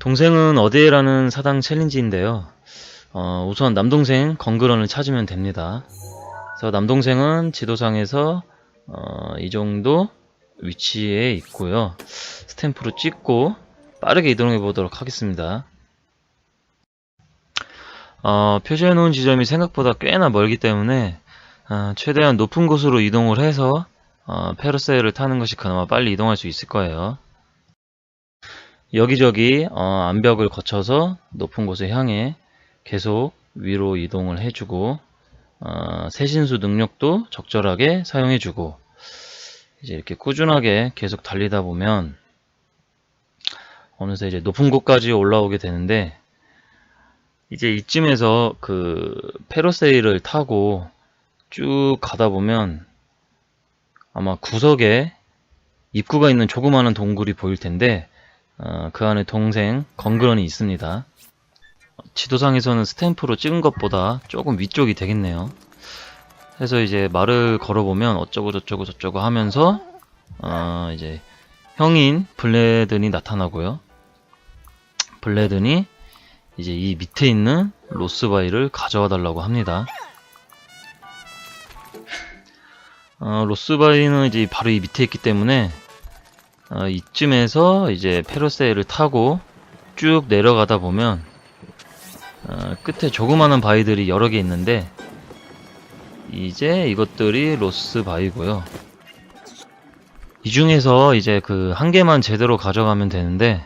동생은 어디에라는 사당 챌린지인데요. 어, 우선 남동생 건그런을 찾으면 됩니다. 그래서 남동생은 지도상에서 어, 이 정도 위치에 있고요. 스탬프로 찍고 빠르게 이동해 보도록 하겠습니다. 어, 표시해 놓은 지점이 생각보다 꽤나 멀기 때문에 어, 최대한 높은 곳으로 이동을 해서 어, 페르세를 타는 것이 그나마 빨리 이동할 수 있을 거예요. 여기저기 어, 암벽을 거쳐서 높은 곳을 향해 계속 위로 이동을 해주고 어, 세신수 능력도 적절하게 사용해주고 이제 이렇게 꾸준하게 계속 달리다 보면 어느새 이제 높은 곳까지 올라오게 되는데 이제 이쯤에서 그 페로세일을 타고 쭉 가다 보면 아마 구석에 입구가 있는 조그마한 동굴이 보일 텐데 어, 그 안에 동생 건그런이 있습니다. 지도상에서는 스탬프로 찍은 것보다 조금 위쪽이 되겠네요. 그래서 이제 말을 걸어보면 어쩌고 저쩌고 저쩌고 하면서 어, 이제 형인 블레든이 나타나고요. 블레든이 이제 이 밑에 있는 로스바이를 가져와 달라고 합니다. 어, 로스바이는 이제 바로 이 밑에 있기 때문에 어, 이쯤에서 이제 페로세를 타고 쭉 내려가다 보면 어, 끝에 조그마한 바위들이 여러 개 있는데 이제 이것들이 로스 바위고요. 이 중에서 이제 그 한 개만 제대로 가져가면 되는데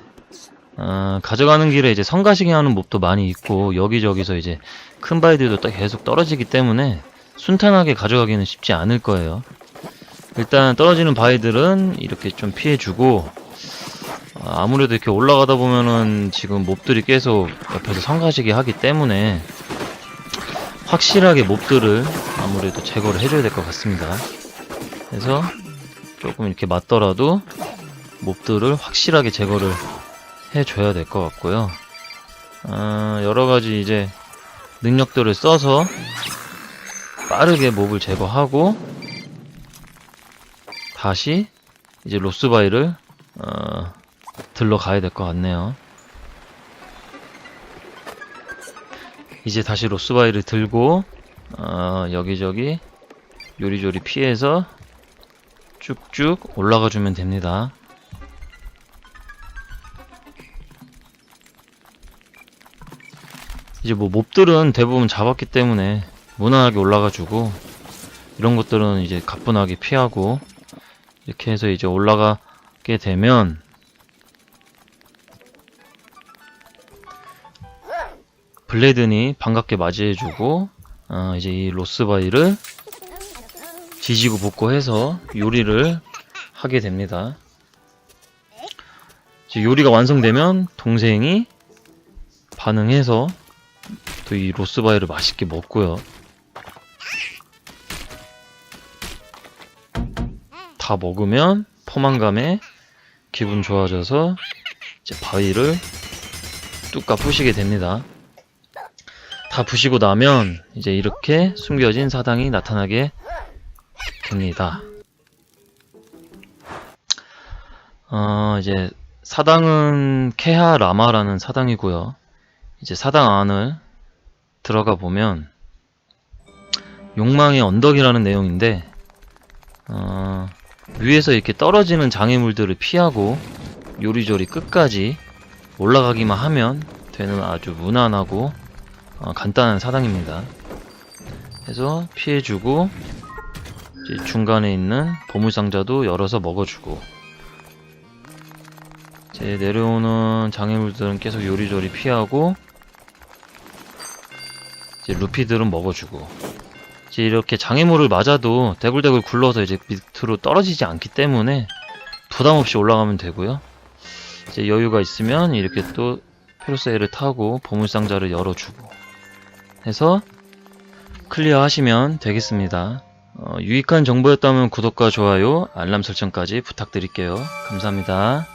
어, 가져가는 길에 이제 성가시게 하는 몹도 많이 있고 여기저기서 이제 큰 바위들도 딱 계속 떨어지기 때문에 순탄하게 가져가기는 쉽지 않을 거예요. 일단 떨어지는 바위들은 이렇게 좀 피해주고 어, 아무래도 이렇게 올라가다 보면은 지금 몹들이 계속 옆에서 성가시게 하기 때문에 확실하게 몹들을 아무래도 제거를 해줘야 될 것 같습니다. 그래서 조금 이렇게 맞더라도 몹들을 확실하게 제거를 해줘야 될 것 같고요. 어, 여러 가지 이제 능력들을 써서 빠르게 몹을 제거하고 다시 이제 로스바이를 어, 들러 가야 될 것 같네요. 이제 다시 로스바이를 들고 어, 여기저기 요리조리 피해서 쭉쭉 올라가 주면 됩니다. 이제 뭐 몹들은 대부분 잡았기 때문에 무난하게 올라가 주고 이런 것들은 이제 가뿐하게 피하고 이렇게 해서 이제 올라가게 되면 블레든이 반갑게 맞이해주고 어, 이제 이 로스바이를 지지고 볶고 해서 요리를 하게 됩니다. 요리가 완성되면 동생이 반응해서 또 이 로스바이를 맛있게 먹고요. 다 먹으면 포만감에 기분 좋아져서 이제 바위를 뚝까 부시게 됩니다. 다 부시고 나면 이제 이렇게 숨겨진 사당이 나타나게 됩니다. 어, 이제 사당은 케하 라마라는 사당이고요. 이제 사당 안을 들어가 보면 욕망의 언덕이라는 내용인데 어, 위에서 이렇게 떨어지는 장애물들을 피하고 요리조리 끝까지 올라가기만 하면 되는 아주 무난하고 어, 간단한 사당입니다. 그래서 피해주고 중간에 있는 보물상자도 열어서 먹어주고 이제 내려오는 장애물들은 계속 요리조리 피하고 이제 루피들은 먹어주고 이제 이렇게 장애물을 맞아도 대굴대굴 굴러서 이제 밑으로 떨어지지 않기 때문에 부담 없이 올라가면 되고요. 이제 여유가 있으면 이렇게 또 페로세이를 타고 보물상자를 열어주고 해서 클리어 하시면 되겠습니다. 어, 유익한 정보였다면 구독과 좋아요, 알람 설정까지 부탁드릴게요. 감사합니다.